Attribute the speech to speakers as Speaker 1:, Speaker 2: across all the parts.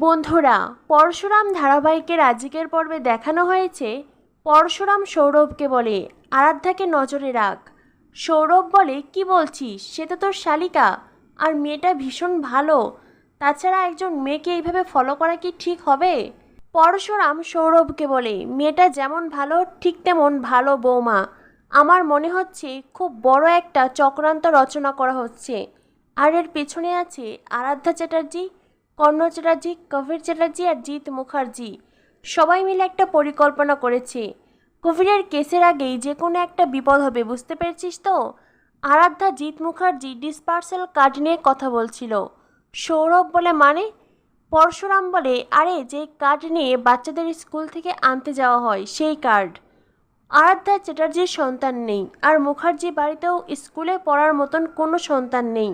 Speaker 1: বন্ধুরা, পরশুরাম ধারাবাহিকের আজকের পর্বে দেখানো হয়েছে পরশুরাম সৌরভকে বলে আরাধ্যাকে নজরে রাখ। সৌরভ বলে, কি বলছিস? সে তো তোর শালিকা। আর মেয়েটা ভীষণ ভালো। তাছাড়া একজন মেয়েকে এইভাবে ফলো করা কি ঠিক হবে? পরশুরাম সৌরভকে বলে, মেয়েটা যেমন ভালো, ঠিক তেমন ভালো বৌমা। আমার মনে হচ্ছে খুব বড় একটা চক্রান্ত রচনা করা হচ্ছে। আর এর পেছনে আছে আরাধ্যা চ্যাটার্জি কর্ণ চ্যাটার্জি কবির চ্যাটার্জি আর জিৎ মুখার্জি। সবাই মিলে একটা পরিকল্পনা করেছে। কোভিডের কেসের আগেই যে কোনো একটা বিপদ হবে, বুঝতে পেরেছিস তো? আরাধ্যা, জিৎ মুখার্জি ডিসপার্সেল কার্ড নিয়ে কথা বলছিল। সৌরভ বলে মানে? পরশুরাম বলে, আরে, যে কার্ড নিয়ে বাচ্চাদের স্কুল থেকে আনতে যাওয়া হয়, সেই কার্ড আরাধ্যা চ্যাটার্জির সন্তান নেই, আর মুখার্জি বাড়িতেও স্কুলে পড়ার মতন কোনো সন্তান নেই।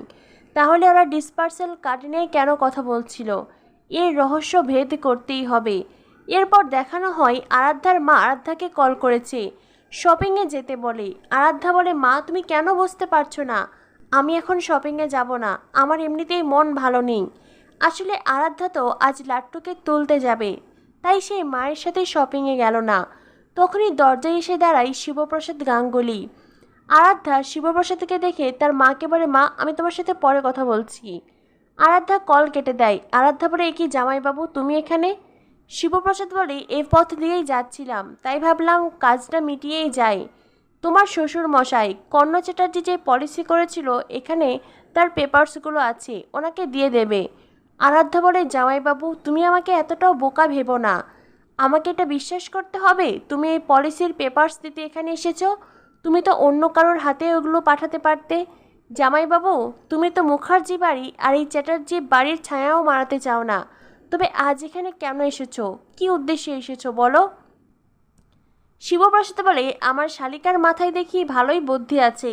Speaker 1: তাহলে ওরা ডিসপার্সেল কার্ড নিয়ে কেন কথা বলছিল? এর রহস্য ভেদ করতেই হবে। এরপর দেখানো হয় আরাধ্যার মা আরাধ্যাকে কল করেছে। শপিংয়ে যেতে বলে। আরাধ্যা বলে, মা, তুমি কেন বুঝতে পারছ না? আমি এখন শপিংয়ে যাব না। আমার এমনিতেই মন ভালো নেই। আসলে আরাধ্যা তো আজ লাট্টুকে তুলতে যাবে। তাই সে মায়ের সাথে শপিংয়ে গেল না। তখনই দরজায় এসে দাঁড়ায় শিবপ্রসাদ গাঙ্গুলি। আরাধ্যা শিবপ্রসাদকে দেখে তার মাকে বলে, মা, আমি তোমার সাথে পরে কথা বলছি। আরাধ্যা কল কেটে দেয়, আরাধ্যা বলে, এ কি জামাইবাবু, তুমি এখানে? শিবপ্রসাদ বলে এই পথ দিয়েই যাচ্ছিলাম, তাই ভাবলাম কাজটা মিটিয়েই যাই। তোমার শ্বশুর মশাই, কর্ণ চ্যাটার্জি যে পলিসি করেছিল, এখানে তার পেপারসগুলো আছে, ওনাকে দিয়ে দেবে। আরাধ্যা বলে, জামাইবাবু, তুমি আমাকে এতটাও বোকা ভেবো না। আমাকে এটা বিশ্বাস করতে হবে? তুমি এই পলিসির পেপারস দিতে এখানে এসেছ? তুমি তো অন্য কারোর হাতে ওগুলো পাঠাতে পারতে। জামাইবাবু, তুমি তো মুখার্জি বাড়ি আর এই চ্যাটার্জি বাড়ির ছায়াও মারাতে চাও না। তবে আজ এখানে কেন এসেছ? কি উদ্দেশ্যে এসেছ বলো? শিবপ্রসাদ বলে, আমার শালিকার মাথায় দেখি ভালোই বুদ্ধি আছে।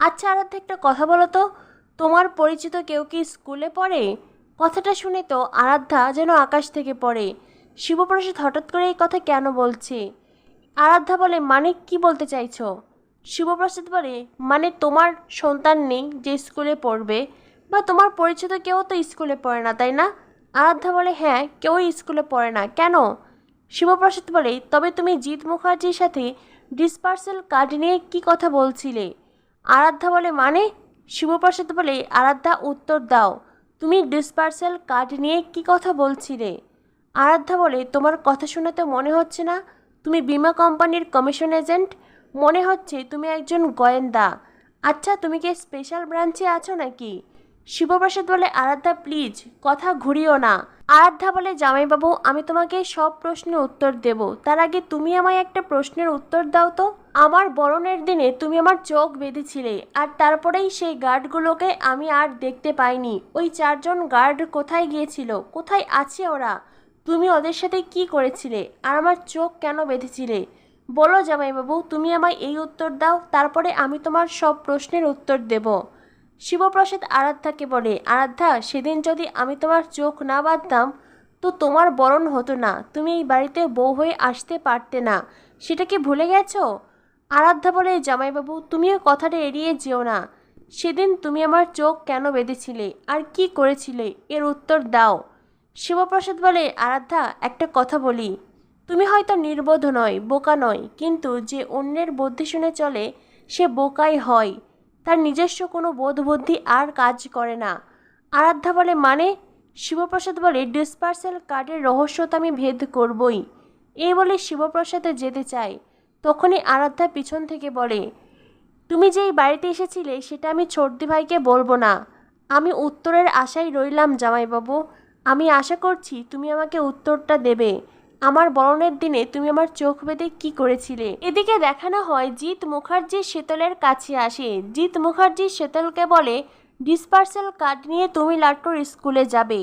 Speaker 1: আচ্ছা আরাধ্যা একটা কথা বলো তো। তোমার পরিচিত কেউ কি স্কুলে পড়ে? কথাটা শুনে তো আরাধ্যা যেন আকাশ থেকে পড়ে। শিবপ্রসাদ হঠাৎ করে এই কথা কেন বলছে? আরাধ্যা বলে মানে কি বলতে চাইছো? শিবপ্রসাদ বলে মানে তোমার সন্তান নেই যে স্কুলে পড়বে, বা তোমার পরিচিত কেউ তো স্কুলে পড়ে না, তাই না? আরাধ্যা বলে হ্যাঁ কেউই স্কুলে পড়ে না। কেন? শিবপ্রসাদ বলে তবে তুমি জিৎ মুখার্জির সাথে ডিসপার্সেল কার্ড নিয়ে কী কথা বলছিলে? আরাধ্যা বলে মানে? শিবপ্রসাদ বলে, আরাধ্যা, উত্তর দাও। তুমি ডিসপার্সেল কার্ড নিয়ে কী কথা বলছিলে? আরাধ্যা বলে, তোমার কথা শুনে তো মনে হচ্ছে না। তুমি বিমা কোম্পানির কমিশন এজেন্ট মনে হচ্ছে তুমি একজন গোয়েন্দা। আচ্ছা তুমি কি স্পেশাল ব্রাঞ্চে আছো নাকি? শিবপ্রসাদ বলে, আরাধ্যা প্লিজ কথা ঘুরিও না। আরাধ্যা বলে, জামাইবাবু, আমি তোমাকে সব প্রশ্নের উত্তর দেব। তার আগে তুমি আমায় একটা প্রশ্নের উত্তর দাও তো। আমার বরণের দিনে তুমি আমার চোখ বেঁধেছিলে, আর তারপরেই সেই গার্ডগুলোকে আমি আর দেখতে পাইনি। ওই চারজন গার্ড কোথায় গিয়েছিল? কোথায় আছে ওরা? তুমি ওদের সাথে কি করেছিলে? আর আমার চোখ কেন বেঁধেছিলে? বলো জামাইবাবু, তুমি আমায় এই উত্তর দাও, তারপরে আমি তোমার সব প্রশ্নের উত্তর দেব। শিবপ্রসাদ আরাধ্যাকে বলে, আরাধ্যা, সেদিন যদি আমি তোমার চোখ না বাঁধতাম, তো তোমার বরণ হতো না। তুমি এই বাড়িতে বউ হয়ে আসতে পারতে না। সেটা কি ভুলে গেছো? আরাধ্যা বলে, জামাইবাবু তুমিও কথাটা এড়িয়ে যেও না। সেদিন তুমি আমার চোখ কেন বেঁধেছিলে? আর কি করেছিলে? এর উত্তর দাও। শিবপ্রসাদ বলে, আরাধ্যা, একটা কথা বলি। তুমি হয়তো নির্বোধ নয়, বোকা নয়, কিন্তু যে অন্যের বুদ্ধি শুনে চলে, সে বোকাই হয়। তার নিজস্ব কোনো বোধ বুদ্ধি আর কাজ করে না। আরাধ্যা বলে মানে? শিবপ্রসাদ বলে, ডিসপার্সেল কার্ডের রহস্য তো আমি ভেদ করবই। এই বলে শিবপ্রসাদে যেতে চাই তখনই আরাধ্যা পিছন থেকে বলে, তুমি যেই বাড়িতে এসেছিলে, সেটা আমি ছোটদি ভাইকে বলব না। আমি উত্তরের আশায় রইলাম জামাইবাবু। আমি আশা করছি তুমি আমাকে উত্তরটা দেবে। আমার বরণের দিনে তুমি আমার চোখ বেঁধে কি করেছিলে? এদিকে দেখানো হয় জিৎ মুখার্জি শীতলের কাছে আসে। জিৎ মুখার্জি শীতলকে বলে, ডিসপার্সেল কার্ড নিয়ে তুমি লাট্টুর স্কুলে যাবে।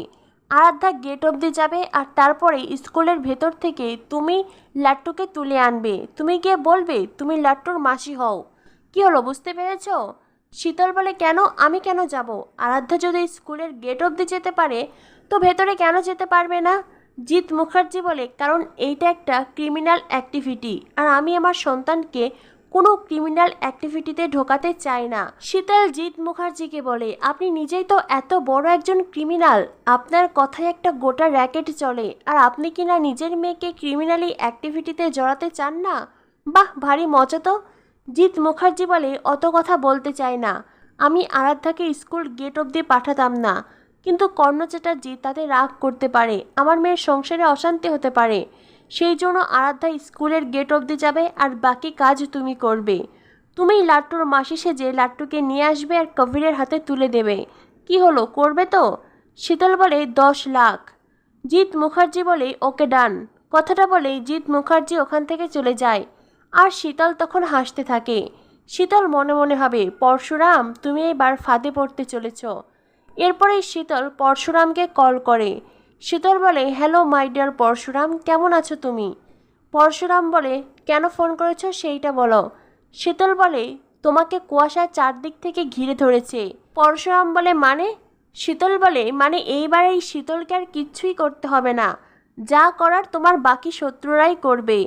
Speaker 1: আরাধ্যা গেট অবধি যাবে আর তারপরে স্কুলের ভেতর থেকে তুমি লাট্টুকে তুলে আনবে। তুমি গিয়ে বলবে, তুমি লাট্টুর মাসি হও। কি হলো, বুঝতে পেরেছ? শীতল বলে, কেন? আমি কেন যাব? আরাধ্যা যদি স্কুলের গেট অবধি যেতে পারে, তো ভেতরে কেন যেতে পারবে না? জিৎ মুখার্জি বলে, কারণ এইটা একটা ক্রিমিনাল অ্যাক্টিভিটি আর আমি আমার সন্তানকে কোনো ক্রিমিনাল অ্যাক্টিভিটিতে ঢোকাতে চাই না। শীতল জিৎ মুখার্জিকে বলে, আপনি নিজেই তো এত বড় একজন ক্রিমিনাল। আপনার কথায় একটা গোটা র্যাকেট চলে আর আপনি কি না নিজের মেয়েকে ক্রিমিনালি অ্যাক্টিভিটিতে জড়াতে চান না? বাহ, ভারী মজা তো। জিৎ মুখার্জি বলে, অত কথা বলতে চায় না। আমি আরাধ্যাকে স্কুল গেট অবধি পাঠাতাম না। কিন্তু কর্ণ চ্যাটার্জি তাতে রাগ করতে পারে, আমার মেয়ের সংসারে অশান্তি হতে পারে। সেই জন্য আরাধ্যা স্কুলের গেট অবধি যাবে আর বাকি কাজ তুমি করবে। তুমি লাট্টুর মাসি সেজে লাট্টুকে নিয়ে আসবে আর কবিরের হাতে তুলে দেবে। কি হলো, করবে তো? শীতল বলে, দশ লাখ। জিৎ মুখার্জি বলে, ওকে ডান। কথাটা বলেই জিৎ মুখার্জি ওখান থেকে চলে যায়। আর শীতল তখন হাসতে থাকে। শীতল মনে মনে হবে পরশুরাম, তুমি এবার ফাঁদে পড়তে চলেছ। এরপরেই শীতল, পরশুরামকে কল করে। শীতল বলে, হ্যালো, মাই ডিয়ার পরশুরাম, কেমন আছো তুমি? পরশুরাম বলে, কেন ফোন করেছ সেইটা বলো। শীতল বলে, তোমাকে কুয়াশা চারদিক থেকে ঘিরে ধরেছে। পরশুরাম বলে মানে? শীতল বলে মানে এইবার এই শীতলকে আর কিচ্ছুই করতে হবে না। যা করার তোমার বাকি শত্রুরাই করবে।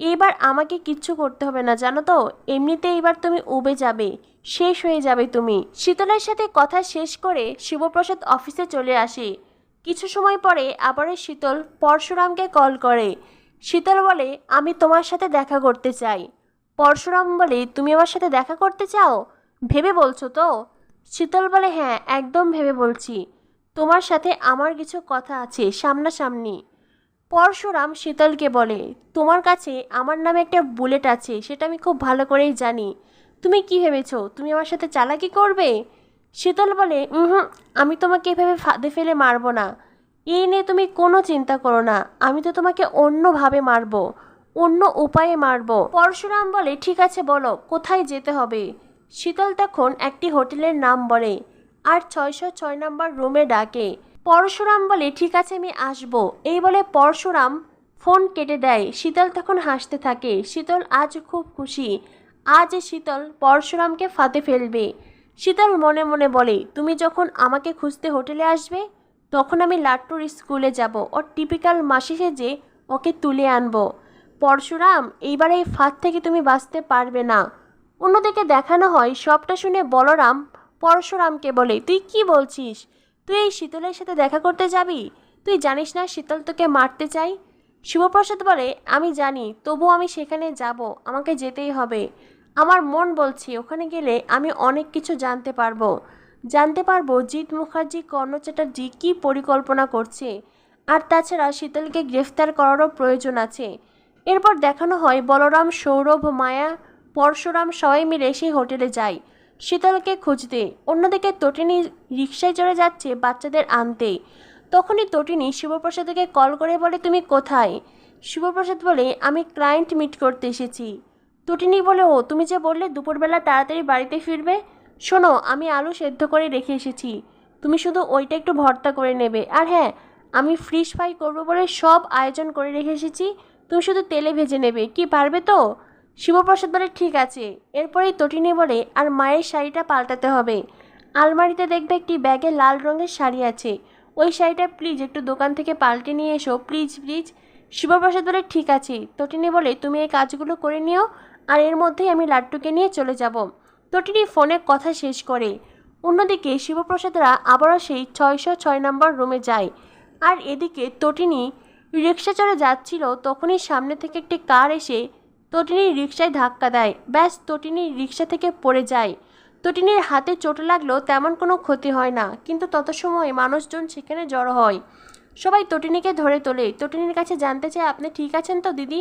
Speaker 1: এবার আমাকে কিচ্ছু করতে হবে না, জানো তো? এমনিতে এবার তুমি উবে যাবে। শেষ হয়ে যাবে তুমি। শীতলের সাথে কথা শেষ করে শিবপ্রসাদ অফিসে চলে আসে। কিছু সময় পরে আবারও শীতল পরশুরামকে কল করে। শীতল বলে, আমি তোমার সাথে দেখা করতে চাই। পরশুরাম বলে, তুমি আমার সাথে দেখা করতে চাও? ভেবে বলছো তো? শীতল বলে হ্যাঁ একদম ভেবে বলছি। তোমার সাথে আমার কিছু কথা আছে, সামনাসামনি। পরশুরাম শীতলকে বলে, তোমার কাছে আমার নামে একটা বুলেট আছে, সেটা আমি খুব ভালো করেই জানি। তুমি কি ভেবেছো? তুমি আমার সাথে চালাকি করবে? শীতল বলে হুম আমি তোমাকে এভাবে ফাঁদে ফেলে মারবো না। এই নিয়ে তুমি কোনো চিন্তা করো না। আমি তো তোমাকে অন্যভাবে মারবো, অন্য উপায়ে মারব। পরশুরাম বলে, ঠিক আছে, বলো, কোথায় যেতে হবে? শীতল তখন একটি হোটেলের নাম বলে, আর ছয়শো ছয় নম্বর রুমে ডাকে। পরশুরাম বলে, ঠিক আছে, আমি আসব। এই বলে পরশুরাম ফোন কেটে দেয়। শীতল তখন হাসতে থাকে। শীতল আজ খুব খুশি। আজ শীতল পরশুরামকে ফাঁদে ফেলবে। শীতল মনে মনে বলে, তুমি যখন আমাকে খুঁজতে হোটেলে আসবে, তখন আমি লাট্টুর স্কুলে যাব ওর টিপিক্যাল মাসি সেজে ওকে তুলে আনব। পরশুরাম, এইবার এই ফাঁদ থেকে তুমি বাঁচতে পারবে না। অন্যদিকে দেখানো হয়, সবটা শুনে বলরাম পরশুরামকে বলে, তুই কি বলছিস? তুই এই শীতলের সাথে দেখা করতে যাবি? তুই জানিস না শীতল তোকে মারতে চাই? শিবপ্রসাদ বলে, আমি জানি তবু আমি সেখানে যাব, আমাকে যেতেই হবে। আমার মন বলছে, ওখানে গেলে আমি অনেক কিছু জানতে পারব। জানতে পারব জিৎ মুখার্জি, কর্ণ চ্যাটার্জি কী পরিকল্পনা করছে। আর তাছাড়া শীতলকে গ্রেফতার করারও প্রয়োজন আছে। এরপর দেখানো হয় বলরাম, সৌরভ, মায়া, পরশুরাম সবাই মিলে সেই হোটেলে যায়। শীতলকে খুঁজতে। অন্যদিকে তটিনী রিক্সায় চড়ে যাচ্ছে বাচ্চাদের আনতে। তখনই তটিনী শিবপ্রসাদকে কল করে বলে, তুমি কোথায়? শিবপ্রসাদ বলে, আমি ক্লায়েন্ট মিট করতে এসেছি। তটিনী বলে, ও, তুমি যে বললে দুপুরবেলা তাড়াতাড়ি বাড়িতে ফিরবে, শোনো, আমি আলু সেদ্ধ করে রেখে এসেছি। তুমি শুধু ওইটা একটু ভর্তা করে নেবে। আর হ্যাঁ আমি ফ্রিশ ফ্রাই করব বলে সব আয়োজন করে রেখে এসেছি। তুমি শুধু তেলে ভেজে নেবে। কি, পারবে তো? শিবপ্রসাদ বলে, ঠিক আছে। এরপরেই তটিনী বলে, আর মায়ের শাড়িটা পাল্টাতে হবে। আলমারিতে দেখবে একটি ব্যাগে লাল রঙের শাড়ি আছে। ওই শাড়িটা প্লিজ একটু দোকান থেকে পাল্টে নিয়ে এসো। প্লিজ প্লিজ শিবপ্রসাদ বলে, ঠিক আছে। তটিনী বলে, তুমি এই কাজগুলো করে নিও। আর এর মধ্যেই আমি লাড্ডুকে নিয়ে চলে যাব। তটিনী ফোনে কথা শেষ করে। অন্যদিকে শিবপ্রসাদরা আবারও সেই ছয়শো ছয় নম্বর রুমে যায়। আর এদিকে তটিনী রিক্সা চড়ে যাচ্ছিল, তখনই সামনে থেকে একটি কার এসে তটিনীর রিক্সায় ধাক্কা দেয়। ব্যাস, তটিনী রিক্সা থেকে পড়ে যায়। তটিনীর হাতে চোট লাগলেও তেমন কোনো ক্ষতি হয় না, কিন্তু তত সময় মানুষজন সেখানে জড়ো হয়। সবাই তটিনীকে ধরে তোলে। তটিনীর কাছে জানতে চায়, আপনি ঠিক আছেন তো, দিদি?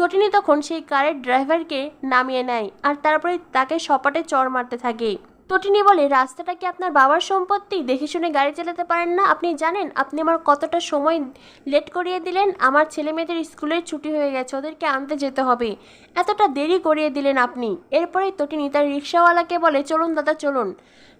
Speaker 1: তটিনী তখন সেই কারের ড্রাইভারকে নামিয়ে নেয় আর তারপরে তাকে সপাটে চড় মারতে থাকে। তটিনী বলে, রাস্তাটা কি আপনার বাবার সম্পত্তি? দেখে শুনে গাড়ি চালাতে পারেন না? আপনি জানেন, আপনি আমার কতটা সময় লেট করিয়ে দিলেন? আমার ছেলে মেয়েদের স্কুলের ছুটি হয়ে গেছে, ওদেরকে আনতে যেতে হবে। এতটা দেরি করিয়ে দিলেন আপনি এরপরেই তটিনী তার রিক্সাওয়ালাকে বলে, চলুন দাদা, চলুন।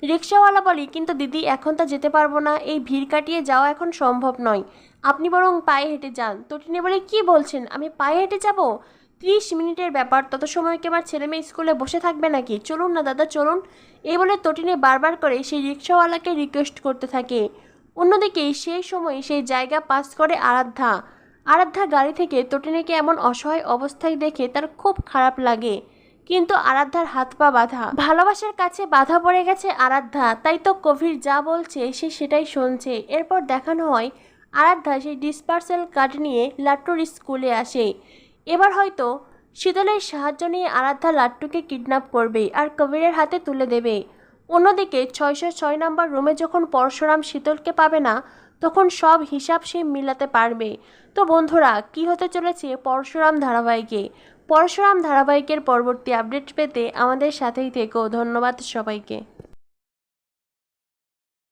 Speaker 1: রিক্সাওয়ালা বলি, কিন্তু দিদি, এখন তো যেতে পারব না। এই ভিড় কাটিয়ে যাওয়া এখন সম্ভব নয়। আপনি বরং পায়ে হেঁটে যান। তটিনী বলে, কি বলছেন? আমি পায়ে হেঁটে যাব? ত্রিশ মিনিটের ব্যাপার। তত সময় কি আমার ছেলে মেয়ে স্কুলে বসে থাকবে নাকি? চলুন না দাদা, চলুন। এই বলে তটিনী বারবার করে সেই রিক্সাওয়ালাকে রিকোয়েস্ট করতে থাকে। অন্যদিকে সেই সময় সেই জায়গা পাস করে আরাধ্যা। আরাধ্যা গাড়ি থেকে তটিনেকে এমন অসহায় অবস্থায় দেখে তার খুব খারাপ লাগে। কিন্তু আরাধ্যার হাত পা বাঁধা। ভালোবাসার কাছে বাধা পড়ে গেছে আরাধ্যা। তাই তো কবির যা বলছে সে সেটাই শুনছে। এরপর দেখানো হয় আরাধ্যা সেই ডিসপার্সেল কার্ড নিয়ে লাট্টুর স্কুলে আসে। এবার হয়তো শীতলের সাহায্য নিয়ে আরাধ্যা লাট্টুকে কিডন্যাপ করবে আর কবিরের হাতে তুলে দেবে। অন্যদিকে ছয়শো ছয় নম্বর রুমে যখন পরশুরাম শীতলকে পাবে না, তখন সব হিসাব সে মিলাতে পারবে। তো বন্ধুরা, কি হতে চলেছে পরশুরাম ধারাবাহিকে? পরশুরাম ধারাবাহিকের পরবর্তী আপডেট পেতে আমাদের সাথেই থেকো। ধন্যবাদ সবাইকে।